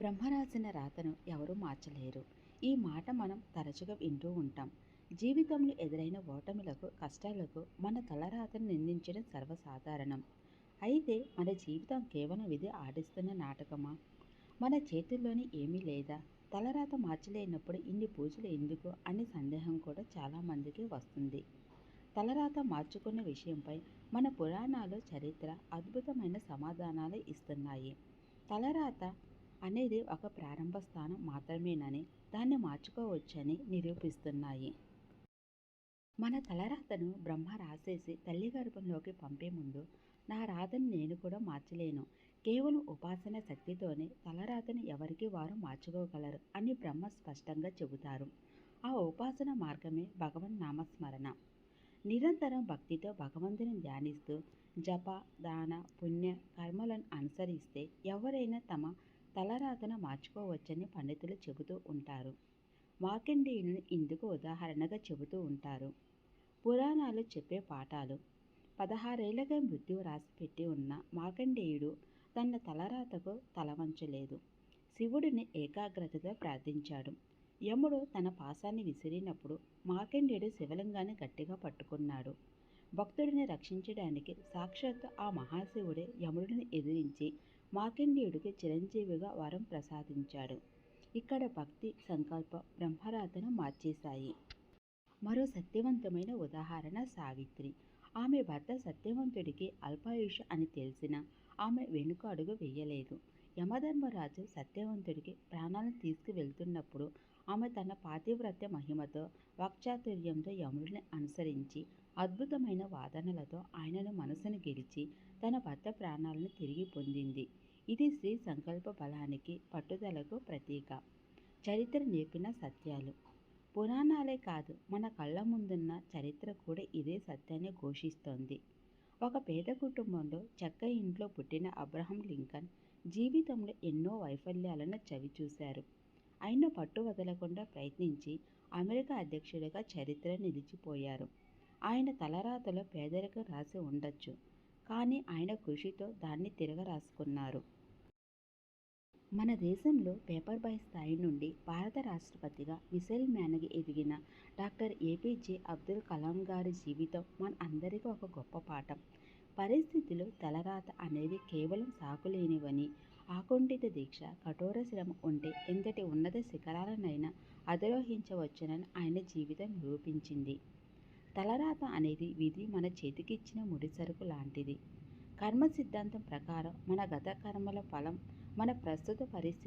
బ్రహ్మరాసిన రాతను ఎవరూ మార్చలేరు. ఈ మాట మనం తరచుగా వింటూ ఉంటాం. జీవితంలో ఎదురైన ఓటములకు కష్టాలకు మన తలరాతను నిందించడం సర్వసాధారణం. అయితే మన జీవితం కేవలం విధి ఆడిస్తున్న నాటకమా? మన చేతుల్లోని ఏమీ లేదా? తలరాత మార్చలేనప్పుడు ఇన్ని పూజలు ఎందుకు? అనే సందేహం కూడా చాలామందికి వస్తుంది. తలరాత మార్చుకున్న విషయంపై మన పురాణాలు చరిత్ర అద్భుతమైన సమాధానాలు ఇస్తున్నాయి. తలరాత అనేది ఒక ప్రారంభ స్థానం మాత్రమేనని దాన్ని మార్చుకోవచ్చని నిరూపిస్తున్నాయి. మన తలరాతను బ్రహ్మ రాసేసి తల్లి గర్భంలోకి పంపే ముందు నా రాతను నేను కూడా మార్చలేను. కేవలం ఉపాసన శక్తితోనే తలరాతను ఎవరికి వారు మార్చుకోగలరు అని బ్రహ్మ స్పష్టంగా చెబుతారు. ఆ ఉపాసన మార్గమే భగవన్ నామస్మరణ. నిరంతరం భక్తితో భగవంతుని ధ్యానిస్తూ జప దాన పుణ్య కర్మలను అనుసరిస్తే ఎవరైనా తమ తలరాతను మార్చుకోవచ్చని పండితులు చెబుతూ ఉంటారు. మార్కండేయుని ఇందుకు ఉదాహరణగా చెబుతూ ఉంటారు. పురాణాలు చెప్పే పాఠాలు. పదహారేళ్ళగా మృత్యువు రాసి పెట్టి ఉన్న మార్కండేయుడు తన తలరాతకు తలవంచలేదు. శివుడిని ఏకాగ్రతతో ప్రార్థించాడు. యముడు తన పాసాన్ని విసిరినప్పుడు మార్కండేయుడు శివలింగాన్ని గట్టిగా పట్టుకున్నాడు. భక్తుడిని రక్షించడానికి సాక్షాత్తు ఆ మహాశివుడే యముడిని ఎదిరించి మార్కండేయుడికి చిరంజీవిగా వరం ప్రసాదించాడు. ఇక్కడ భక్తి సంకల్ప బ్రహ్మరాతను మార్చేశాయి. మరో సత్యవంతమైన ఉదాహరణ సావిత్రి. ఆమె భర్త సత్యవంతుడికి అల్పాయుష అని తెలిసిన ఆమె వెనుక అడుగు వేయలేదు. యమధర్మరాజు సత్యవంతుడికి ప్రాణాలను తీసుకువెళ్తున్నప్పుడు ఆమె తన పాతివ్రత్య మహిమతో వాక్చాతుర్యంతో యముడిని అనుసరించి అద్భుతమైన వాదనలతో ఆయనను మనసును గెలిచి తన భర్త ప్రాణాలను తిరిగి పొందింది. ఇది స్త్రీ సంకల్ప బలానికి పట్టుదలకు ప్రతీక. చరిత్ర నేర్పిన సత్యాలు. పురాణాలే కాదు మన కళ్ళ ముందున్న చరిత్ర కూడా ఇదే సత్యాన్ని ఘోషిస్తోంది. ఒక పేద కుటుంబంలో చెక్క ఇంట్లో పుట్టిన అబ్రహం లింకన్ జీవితంలో ఎన్నో వైఫల్యాలను చవిచూశారు. అయినా పట్టు వదలకుండా ప్రయత్నించి అమెరికా అధ్యక్షుడిగా చరిత్ర నిలిచిపోయారు. ఆయన తలరాతలో పేదరికం రాసి ఉండొచ్చు కానీ ఆయన కృషితో దాన్ని తిరగరాసుకున్నారు. మన దేశంలో పేపర్ బాయ్ స్థాయి నుండి భారత రాష్ట్రపతిగా మిసైల్ మ్యాన్గా ఎదిగిన డాక్టర్ ఏపీజే అబ్దుల్ కలాం గారి జీవితం మన అందరికీ ఒక గొప్ప పాఠం. పరిస్థితులు తలరాత అనేది కేవలం సాకులేనివని ఆకుంఠిత దీక్ష కఠోర శ్రమ ఉంటే ఎంతటి ఉన్నత శిఖరాలనైనా అధిరోహించవచ్చునని ఆయన జీవితం నిరూపించింది. తలరాత అనేది విధి మన చేతికిచ్చిన ముడిసరుకు లాంటిది. కర్మ సిద్ధాంతం ప్రకారం మన గత కర్మల ఫలం మన ప్రస్తుత పరిస్థితి